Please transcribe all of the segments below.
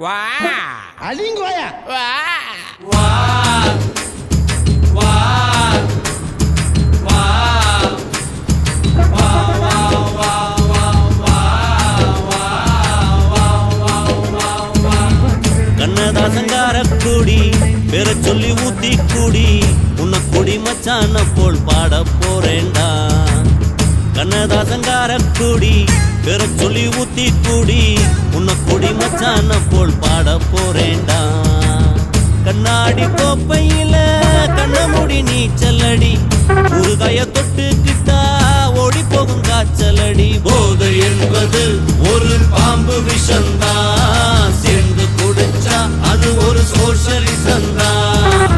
வா அலிங்கோயா வா கண்ணதாசங்கார கூடி பெற சொல்லி ஊத்தி கூடி உன்னை கொடி மச்சான போல் பாட போறேன்டா. கண்ணதாசங்கார கூடி பெற சொல்லி ஊத்தி கூடி உன்னை கொடி மச்சான போல் பாட போறேண்டா கண்ணாடி கோப்பையில கண்ணமுடி நீச்சலடி முருகைய தொட்டுக்கிட்டா ஓடி போகும் காய்ச்சலடி. போதை என்பது ஒரு பாம்பு விஷந்தான் சேர்ந்து குடிச்சா அது ஒரு சோஷலிசம் தான்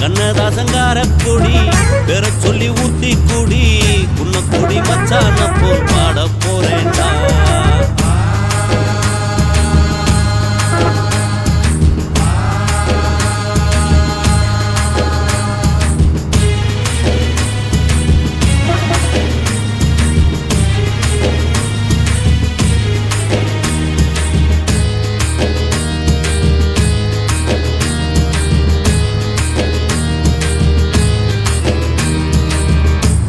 கண்ணதாசங்கார கூடி பெற சொல்லி ஊத்தி கூடி மச்சான போல் பாட போறேன்டா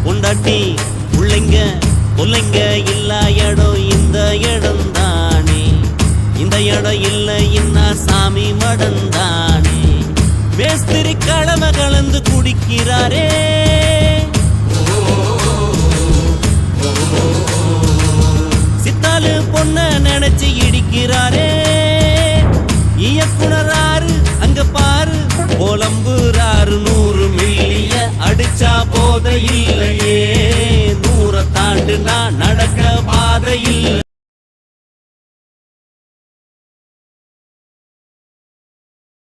பொண்டாட்டி பிள்ளைங்க பிள்ளைங்க இல்லா இடம் இந்த இடம் தானே. இந்த இடம் இல்லை இன்னா சாமி மடம் தானே. மேஸ்திரி கலவை கலந்து குடிக்கிறாரே. சித்தாலு பொண்ண நினைச்சு இடிக்கிறாரே. இயக்குனராரு அங்க பாரு கோலம்பு